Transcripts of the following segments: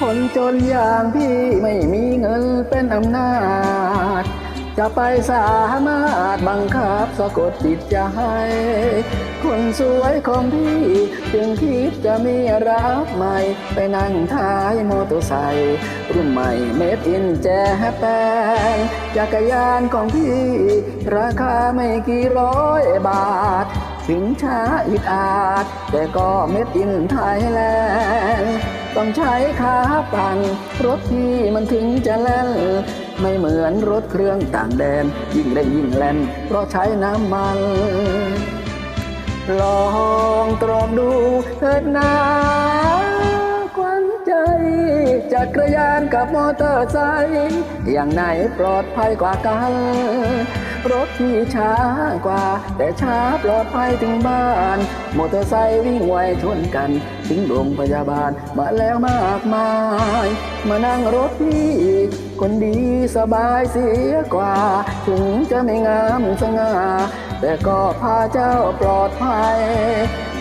คนจนอย่างพี่ไม่มีเงินเป็นอำนาจ จะไปสามารถบังคับสะกดจิตใจคนสวยของพี่จึงคิดจะมีรักใหม่ ไปนั่งท้ายมอเตอร์ไซค์รุ่นใหม่เมดอินแจแปนจักรยานของพี่ ราคาไม่กี่ร้อยบาท ถึงช้าอิดอาด แต่ก็เม็ดอินไทยแลน ต้องใช้ขาปั่นรถที่มันถึงจะแล่น ไม่เหมือนรถเครื่องต่างแดน ยิ่งเร่งยิ่งแล่น เพราะใช้น้ำมัน ลองตรองดูเถิดนา จักรยานกับมอเตอร์ไซค์อย่างไหนปลอดภัยกว่ากัน รถที่ช้ากว่า แต่ช้าปลอดภัยถึงบ้าน มอเตอร์ไซค์วิ่งไวชนกันถึงโรงพยาบาลมาแล้วมากมาย มานั่งรถพี่คนดีสบายเสียกว่า ถึงจะไม่งามสง่าแต่ก็พาเจ้าปลอดภัย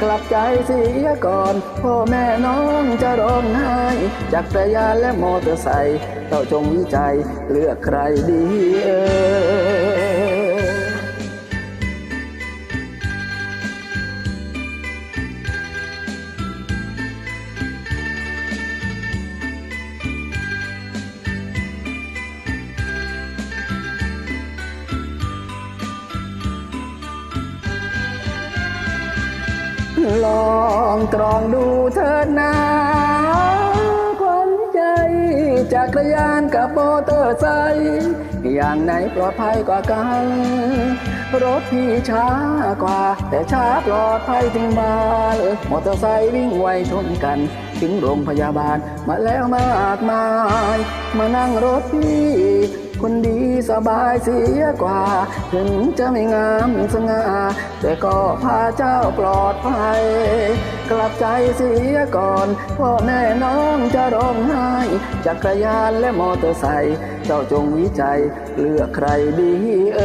กลับใจเสียก่อน พ่อแม่น้องจะร้องไห้จักรยานและมอเตอร์ไซค์เจ้าจงวิจัยเลือกใครดีเออ ลองตรองดูเถิดนาควันใจจักรยานกับมอเตอร์ไซค์อย่างไหนปลอดภัยกว่ากัน รถที่ช้ากว่า แต่ช้าปลอดภัยถึงบ้านมอเตอร์ไซค์วิ่งไวชนกัน ถึงโรงพยาบาลมาแล้วมากมาย มานั่งรถพี่ คนดีสบายเสียกว่า ถึงจะไม่งามสง่าแต่ก็พาเจ้าปลอดภัย กลับใจเสียก่อน พ่อแม่น้องจะร้องไห้จักรยานและมอเตอร์ไซค์เจ้าจงวิจัย เลือกใครดีเออ